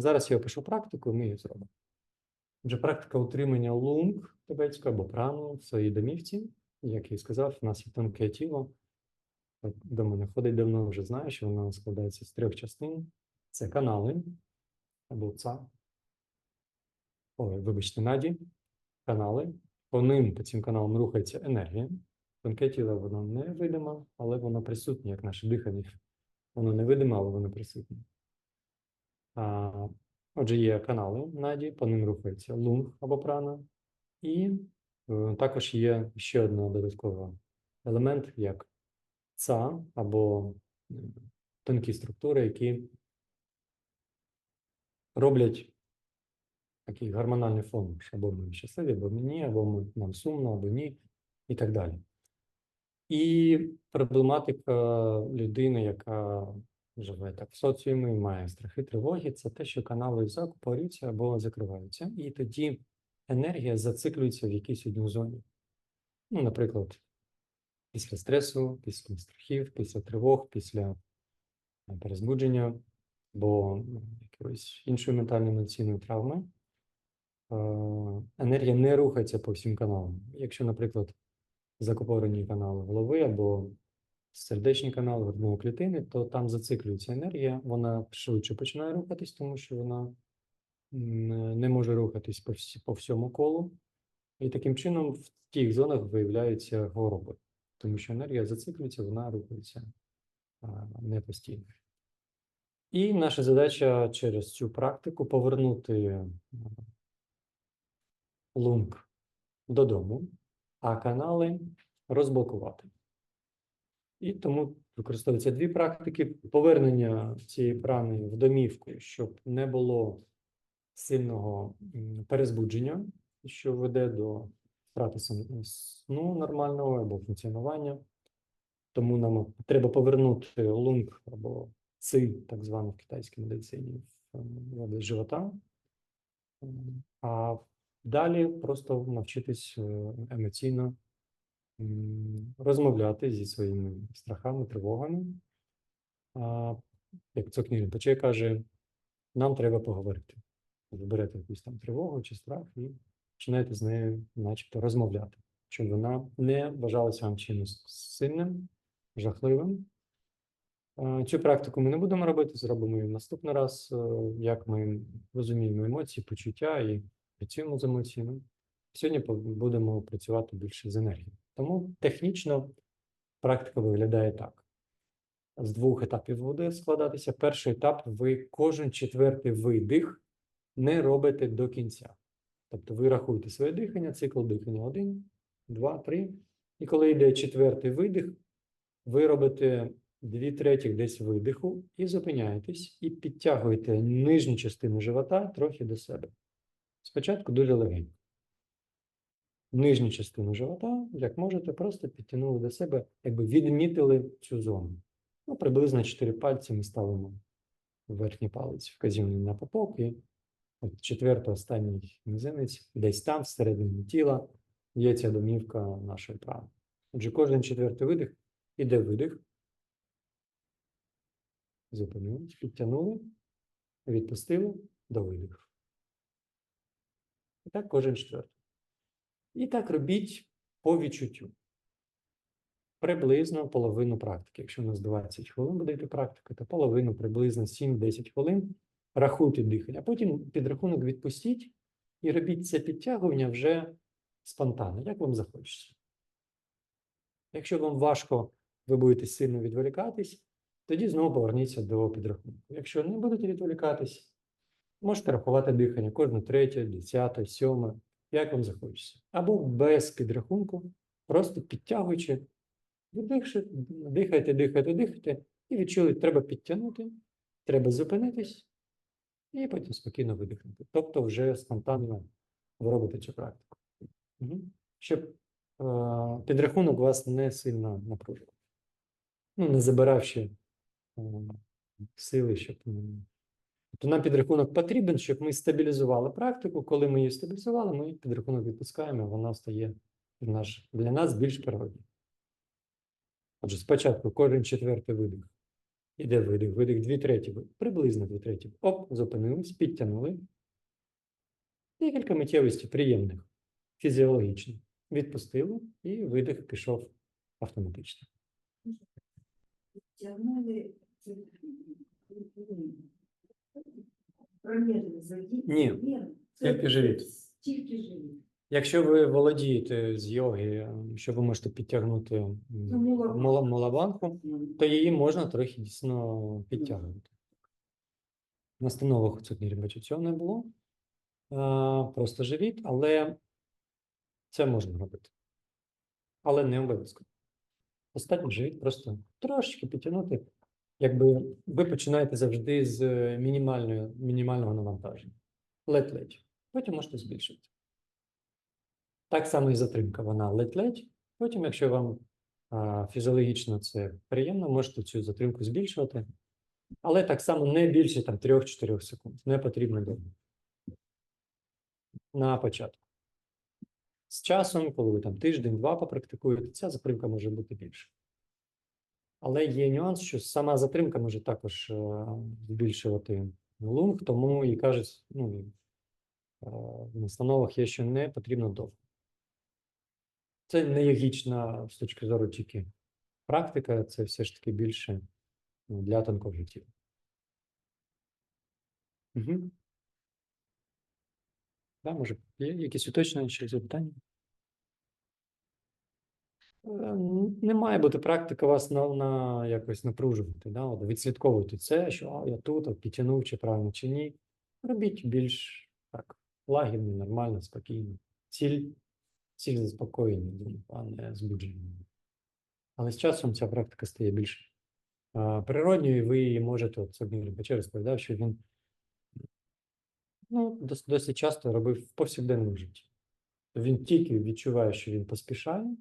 Зараз я опишу практику, ми її зробимо. Отже, практика утримання лунг тибетської або прану в своїй домівці. Як я і сказав, у нас є тонке тіло. До мене ходить давно вже знає, що воно складається з трьох частин. Це канали або ца. Ой, вибачте, наді, канали. По ним, по цим каналам рухається енергія. Тонке тіло воно не видиме, але воно присутнє, як наше дихання. Воно не видиме, але воно присутнє. Отже, є канали наді, по ним рухається лунг або прана. І е, також є ще один додатковий елемент, як ца або е, тонкі структури, які роблять такий гормональний фон, або ми щасливі, або ми ні, або ми, нам сумно, або ні, і так далі. І проблематика людини, яка живе так в соціумі, має страхи, тривоги, це те, що канали закупорюються або закриваються, і тоді енергія зациклюється в якійсь одній зоні. Ну, наприклад, після стресу, після страхів, після тривог, після е, перезбудження або ну, якоїсь іншої ментальної емоційної травми. е, Енергія не рухається по всім каналам. Якщо, наприклад, закупорені канали голови або сердечні канали грудної клітини, то там зациклюється енергія, вона швидше починає рухатись, тому що вона не може рухатись по, всі, по всьому колу. І таким чином в тих зонах виявляються хвороби, тому що енергія зациклюється, вона рухається не постійно. І наша задача через цю практику повернути лунг додому, а канали розблокувати. І тому використовуються дві практики: повернення цієї прани в домівку, щоб не було сильного перезбудження, що веде до втрати сну нормального або функціонування. Тому нам треба повернути лунг або ци, так звано в китайській медицині, в область живота. А далі просто навчитись е, емоційно розмовляти зі своїми страхами, тривогами. А, як Цокнірін Пече каже, нам треба поговорити. Ви берете якусь там тривогу чи страх і починаєте з нею, начебто, розмовляти, щоб вона не вважалася вам чимось сильним, жахливим. Цю практику ми не будемо робити, зробимо її наступний раз, е, як ми розуміємо емоції, почуття і працюємо з емоціями. Сьогодні будемо працювати більше з енергією. Тому технічно практика виглядає так. З двох етапів буде складатися. Перший етап ви кожен четвертий видих не робите до кінця. Тобто ви рахуєте своє дихання, цикл дихання один, два, три. І коли йде четвертий видих, ви робите дві третіх десь видиху і зупиняєтесь, і підтягуєте нижню частину живота трохи до себе. Спочатку дуже легенько. Нижню частину живота, як можете, просто підтягнули до себе, якби відмітили цю зону. Ну, приблизно 4 пальці ми ставимо верхній палець вказівний на попок і от четвертий останній мізинець, десь там, всередині тіла, є ця домівка нашої прани. Отже, кожен четвертий видих іде видих. Зупинились, підтягнули, відпустили до видиху. І так кожен четвертий. І так робіть по відчуттю. Приблизно половину практики. Якщо у нас 20 хвилин буде йти практика, то половину приблизно 7-10 хвилин рахуйте дихання. а Потім підрахунок відпустіть і робіть це підтягування вже спонтанно, як вам захочеться. Якщо вам важко, ви будете сильно відволікатись, тоді знову поверніться до підрахунку. Якщо не будете відволікатись, можете рахувати дихання кожне третє, десяте, сьоме, як вам захочеться. Або без підрахунку, просто підтягуючи, дихайте, дихайте, дихайте, і відчули, треба підтягнути, треба зупинитись, і потім спокійно видихнути. Тобто вже спонтанно ви робите цю практику. Мгм. Щоб е, підрахунок вас не сильно напружував. Ну, не забиравши е, сили, щоб Тобто нам підрахунок потрібен, щоб ми стабілізували практику. Коли ми її стабілізували, ми підрахунок відпускаємо, вона стає наш, для нас більш природньою. Отже, спочатку кожен четвертий видих Іде видих, видих, дві треті, приблизно дві треті. Оп, зупинились, підтягнули. Декілька миттєвостей приємних, фізіологічно. Відпустили, і видих пішов автоматично. Тягнули зайдіть. Ні, тільки живіт. Тільки живіт. Якщо ви володієте з йоги, що ви можете підтягнути Ну, мулабанку, то її можна трохи дійсно підтягувати. В настановах у цукнірі бачу, цього не було. Просто живіт, але це можна робити. Але не обов'язково. Достатньо живіт, просто трошечки підтягнути. Якби ви починаєте завжди з е, мінімальної, мінімального навантаження. Ледь-ледь. Потім можете збільшити. Так само і затримка, вона ледь-ледь. Потім, якщо вам а, фізіологічно це приємно, можете цю затримку збільшувати. Але так само не більше там 3-4 секунд. Не потрібно довго. На початку. З часом, коли ви там тиждень-два попрактикуєте, ця затримка може бути більше. Але є нюанс, що сама затримка може також е, збільшувати лунг, тому і кажуть, ну, е, в настановах є, що не потрібно довго. Це не йогічна з точки зору тільки практика, це все ж таки більше ну, для тонкого тіла. Угу. Да, може, є якісь уточнення чи запитання? Не має бути практика вас на, на якось напружувати, да? от відслідковуйте це, що а, я тут от, підтягнув, чи правильно, чи ні. Робіть більш так, лагідно, нормально, спокійно. Ціль, ціль заспокоєння, а не збудження. Але з часом ця практика стає більш а, природньою, і ви її можете, от Сергій Печер розповідав, що він ну, дос- досить часто робив в повсякденному житті. Він тільки відчуває, що він поспішає.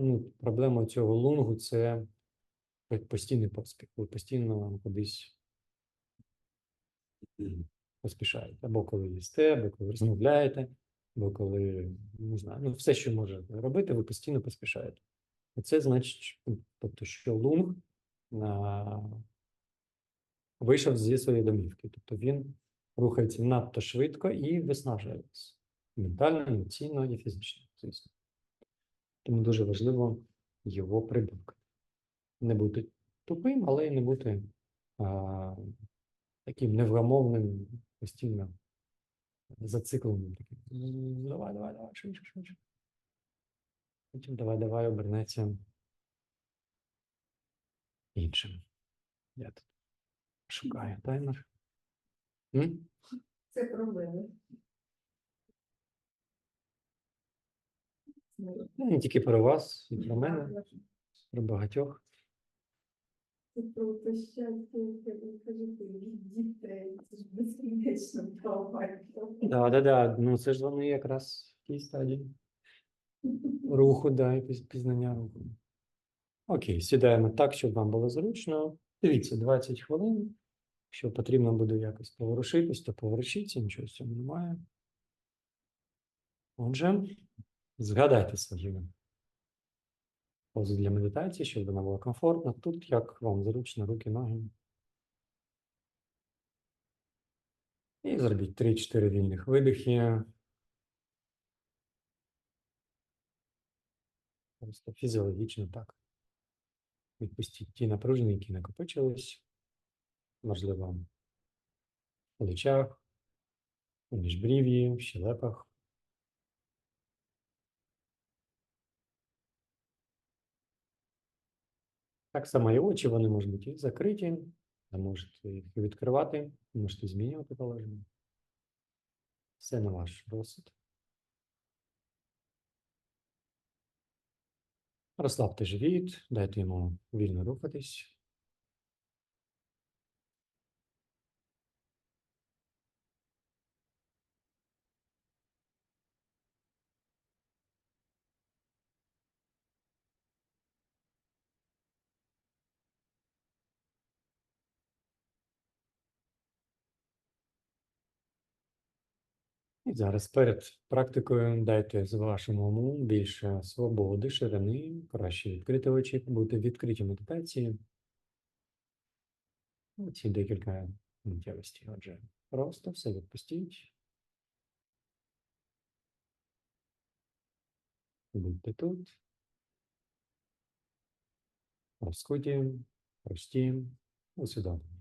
Ну, проблема цього лунгу це постійний поспіх. Ви постійно кудись поспішаєте. Або коли їсте, або коли розмовляєте, або коли не знаю, ну все, що можете робити, ви постійно поспішаєте. І це значить, ну, тобто, що лунг а, вийшов зі своєї домівки. Тобто він рухається надто швидко і виснажує вас ментально, емоційно і фізично, звісно. Тому дуже важливо його прибавка. Не бути тупим, але й не бути а, таким невгамовним, постійно зацикленим. Таким. Давай, давай, давай, швидше, швидше. Потім давай, давай обернеться іншим. Я тут шукаю таймер. М? Це проблеми. Не тільки про вас, і про мене, про багатьох. Про те щастя, кажете, від дітей. Це ж безкінечно багато. Да, да, да. Ну це ж вони якраз в тій стадії руху, да, і пізнання руху. Окей, сідаємо так, щоб вам було зручно. Дивіться, 20 хвилин. Якщо потрібно буде якось поворушитись, то поворушіться, нічого з цього немає. Отже, згадайте свою позу для медитації, щоб вона була комфортна. Тут як вам зручно, руки, ноги. І зробіть 3-4 вільних видихи. Просто фізіологічно так. Відпустіть ті напруження, які накопичились. Можливо, в плечах, у міжбрів'ї, в щелепах. Так само і очі, вони можуть бути і закриті, а можете їх відкривати, можете змінювати положення. Все на ваш розсуд. Розслабте живіт, дайте йому вільно рухатись. І зараз перед практикою дайте з вашому уму більше свободи, ширини, краще відкрити очі, бути відкриті медитації. Ну, Ці декілька миттєвостей. Отже, просто все відпустіть. Будьте тут. Розкуті, прості, усвідомлені.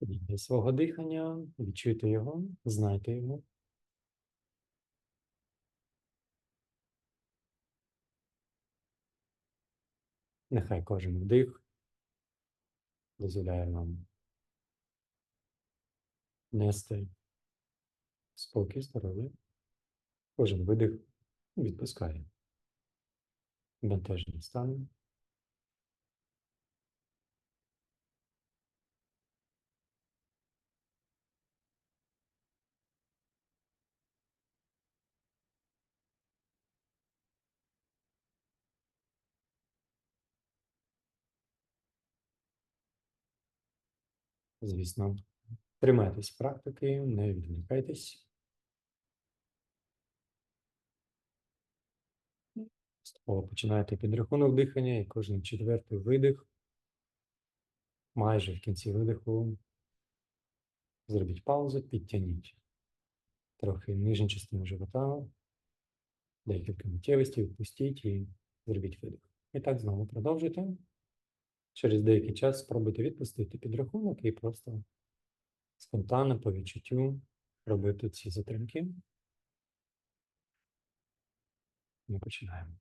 До свого дихання, відчуйте його, знайте його. Нехай кожен вдих дозволяє вам нести спокій, здоров'я. Кожен видих відпускає бентежний стан. Звісно, тримайтесь практики, не відволікайтесь. Поступово починаєте підрахунок дихання і кожен четвертий видих. Майже в кінці видиху зробіть паузу, підтягніть трохи нижню частину живота, декілька миттєвостей, відпустіть і зробіть видих. І так знову продовжуйте. Через деякий час спробуйте відпустити підрахунок і просто спонтанно по відчуттю робити ці затримки. Ми починаємо.